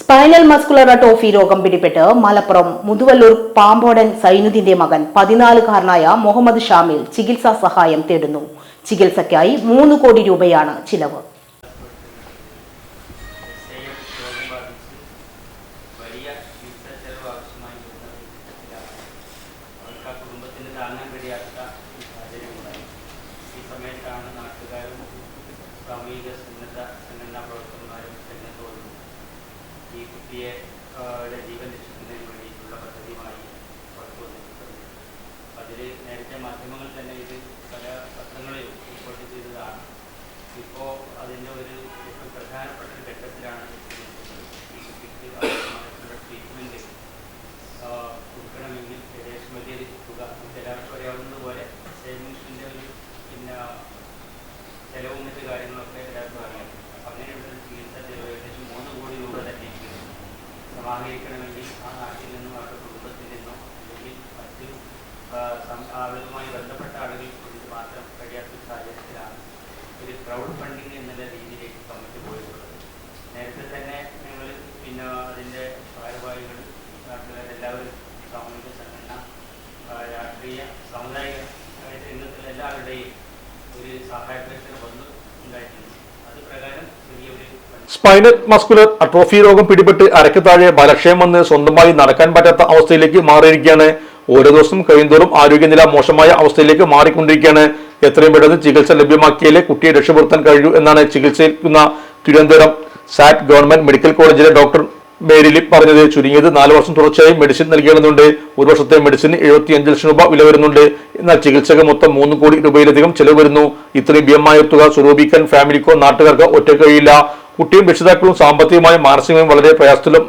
Spinal muscular അട്ടോഫി രോഗം പിടിപെട്ട് മലപ്പുറം മുതുവല്ലൂർ പാമ്പോടൻ സൈനുദിന്റെ മകൻ പതിനാലുകാരനായ മുഹമ്മദ് ഷാമിൽ ചികിത്സാ സഹായം തേടുന്നു. ചികിത്സയ്ക്കായി മൂന്ന് കോടി രൂപയാണ് ചിലവ്. സന്നദ്ധ പ്രവർത്തകന്മാരും രംഗത്ത് യുടെ ജീവൻ രക്ഷിക്കുന്നതിന് വേണ്ടിയിട്ടുള്ള പദ്ധതിയുമായി അതിൽ നേരത്തെ മാധ്യമങ്ങൾ തന്നെ ഇത് പല പത്രങ്ങളിലും റിപ്പോർട്ട് ചെയ്തതാണ്. ഇപ്പോൾ അതിന്റെ ഒരു പ്രധാനപ്പെട്ട ഘട്ടത്തിലാണ് ഈ കുട്ടിക്ക് ട്രീറ്റ്മെന്റ് കൊടുക്കണമെങ്കിൽ ഏകദേശം വലിയൊരു തുക. എല്ലാവർക്കും അറിയാവുന്നതുപോലെ സേവിങ്സിന്റെ ഒരു പിന്നെ ചെലവും മറ്റു കാര്യങ്ങളൊക്കെ എല്ലാവർക്കും അറിയാം അപ്പം അങ്ങനെയുള്ള ഒരു ചികിത്സ ചെലവ് ഏകദേശം മൂന്ന് കോടി രൂപ തന്നെ ഇരിക്കുന്നു സമാഹരിക്കണമെങ്കിൽ ആ നാട്ടിൽ നിന്നും അവരുടെ കുടുംബത്തിൽ നിന്നോ അല്ലെങ്കിൽ മറ്റു ആളുകളുമായി ബന്ധപ്പെട്ട ആളുകൾ കൊണ്ട് മാത്രം കഴിയാത്ത സാഹചര്യത്തിലാണ് ഒരു ക്രൗഡ് ഫണ്ടിങ് എന്നുള്ള രീതിയിലേക്ക് കമ്മിറ്റി പോയിട്ടുള്ളത്. നേരത്തെ തന്നെ ഞങ്ങൾ പിന്നെ അതിന്റെ ഭാരവാഹികൾ നാട്ടുകാരെല്ലാവരും സാമൂഹിക സംഘടന രാഷ്ട്രീയ സാമുദായിക രംഗത്തുള്ള എല്ലാവരുടെയും ഒരു സഹായത്തിന് വന്നു ഉണ്ടായിട്ടുണ്ട്. സ്പൈനൽ മസ്കുലർ അട്രോഫി രോഗം പിടിപെട്ട് അരക്ക് താഴെ ബലക്ഷയം വന്ന് സ്വന്തമായി നടക്കാൻ പറ്റാത്ത അവസ്ഥയിലേക്ക് മാറിയിരിക്കുകയാണ്. ഓരോ ദിവസം കഴിയുന്തോറും ആരോഗ്യനില മോശമായ അവസ്ഥയിലേക്ക് മാറിക്കൊണ്ടിരിക്കുകയാണ്. എത്രയും പെട്ടെന്ന് ചികിത്സ ലഭ്യമാക്കിയാലേ കുട്ടിയെ രക്ഷപ്പെടുത്താൻ കഴിയൂ എന്നാണ് ചികിത്സിക്കുന്ന തിരുവനന്തപുരം സാറ്റ് ഗവൺമെന്റ് മെഡിക്കൽ കോളേജിലെ ഡോക്ടർ മേരിലി പറഞ്ഞത് ചുരുങ്ങിയത് നാല് വർഷം തുടർച്ചയായി മെഡിസിൻ നൽകേണ്ടതുണ്ട് ഒരു വർഷത്തെ മെഡിസിൻ എഴുപത്തിയഞ്ച് ലക്ഷം രൂപ വില വരുന്നുണ്ട്. എന്നാൽ ചികിത്സക്ക് മൊത്തം മൂന്ന് കോടി രൂപയിലധികം ചെലവ് വരുന്നു. ഇത്രയും ഭീമമായ തുക സ്വരൂപിക്കാൻ ഫാമിലിക്കോ നാട്ടുകാർക്കോ ഒറ്റ കഴിയില്ല കുട്ടിയും രക്ഷിതാക്കളും സാമ്പത്തികമായും മാനസികമായും വളരെ പ്രയാസത്തിലും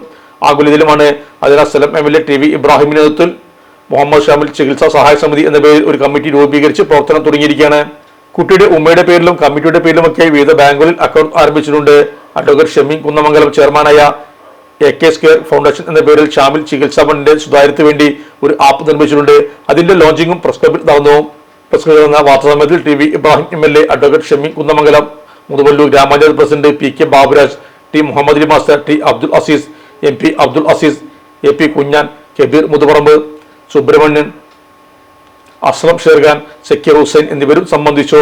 ആകുലിതലുമാണ് അതിനാൽ സ്ഥലം M L A T V ഇബ്രാഹിമിന്റെ നേതൃത്വത്തിൽ മുഹമ്മദ് ഷാമിൽ ചികിത്സാ സഹായ സമിതി എന്ന പേരിൽ ഒരു കമ്മിറ്റി രൂപീകരിച്ച് പ്രവർത്തനം തുടങ്ങിയിരിക്കുകയാണ്. കുട്ടിയുടെ ഉമ്മയുടെ പേരിലും കമ്മിറ്റിയുടെ പേരിലുമൊക്കെ വിവിധ ബാങ്കുകളിൽ അക്കൗണ്ട് ആരംഭിച്ചിട്ടുണ്ട്. അഡ്വക്കേറ്റ് ഷമീൻ കുന്നമംഗലം ചെയർമാനായ എ കെ സ്ക്വയർ ഫൗണ്ടേഷൻ എന്ന പേരിൽ ഷാമിൽ ചികിത്സാ ഫണ്ടിന്റെ സുതാര്യത്തിന് വേണ്ടി ഒരു ആപ്പ് നിർമ്മിച്ചിട്ടുണ്ട്. അതിന്റെ ലോഞ്ചിങ്ങും പ്രസ് ക്ലബിൽ നടന്നു. പ്രസ് നടന്ന വാർത്താസമ്മേളനത്തിൽ T V Ibrahim M L A advocate Shami Kunnamangalam Muthuvallur ഗ്രാമപഞ്ചായത്ത് president P K Baburaj T Muhammad Ali master T Abdul Aziz M P Abdul Aziz A P Kunjan Kabeer Muthuparamb Subramanian Aslam Sherkhan Sakir Hussain എന്നിവരും സംബന്ധിച്ചു.